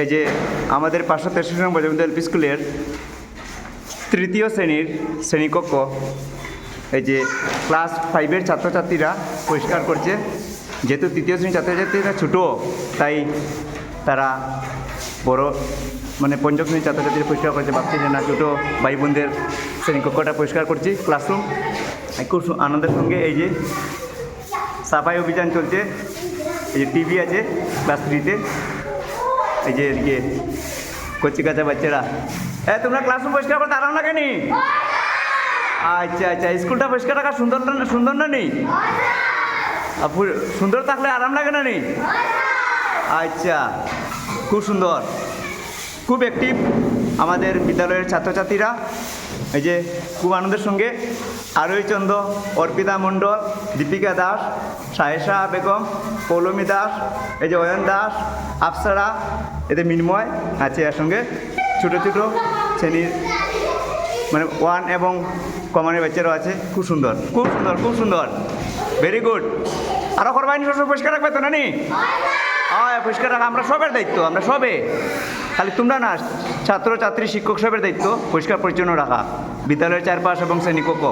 এই যে আমাদের পাঁচশো তেষট্টি নম্বর জমিদার এলপি স্কুলের তৃতীয় শ্রেণির শ্রেণীকক্ষ, এই যে ক্লাস ফাইভের ছাত্রছাত্রীরা পরিষ্কার করছে। যেহেতু তৃতীয় শ্রেণির ছাত্রছাত্রীরা ছোটো, তাই তারা বড় মানে পঞ্চম শ্রেণির ছাত্রছাত্রীরা পরিষ্কার করছে। ভাবছি যে না, ছোটো ভাই বোনদের শ্রেণীকক্ষটা পরিষ্কার করছি ক্লাসরুম খুব আনন্দের সঙ্গে এই যে সাফাই অভিযান চলছে। এই যে টিভি আছে ক্লাস থ্রিতে এই যে এদিকে কচি কাঁচা বাচ্চারা। হ্যাঁ তোমরা ক্লাসরুম পরিষ্কার করে লাগে নি আচ্ছা আচ্ছা স্কুলটা পরিষ্কার রাখা সুন্দর না সুন্দর না নেই? সুন্দর থাকলে আরাম লাগে না নেই? আচ্ছা খুব সুন্দর। খুব অ্যাক্টিভ আমাদের বিদ্যালয়ের ছাত্রছাত্রীরা। এই যে খুব আনন্দের সঙ্গে আরোহী চন্দ্র অর্পিতা মণ্ডল দীপিকা দাস সাহেসা বেগম পৌলমী দাস এই যে অয়ন দাস আফসারা এতে মিনময় আছে এর সঙ্গে ছোটো ছোটো শ্রেণির মানে ওয়ান এবং কমানের বাচ্চারাও আছে। খুব সুন্দর খুব সুন্দর খুব সুন্দর। ভেরি গুড আরও করবাইনি সব পরিষ্কার রাখবে তো নানি? হ্যাঁ পরিষ্কার রাখা আমরা সবের দায়িত্ব আমরা সবে। খালি তোমরা না ছাত্র ছাত্রী শিক্ষক সাহেবের দায়িত্ব, পরিষ্কার পরিচ্ছন্ন রাখা। বিদ্যালয়ের চারপাশ এবং শ্রেণীকক্ষ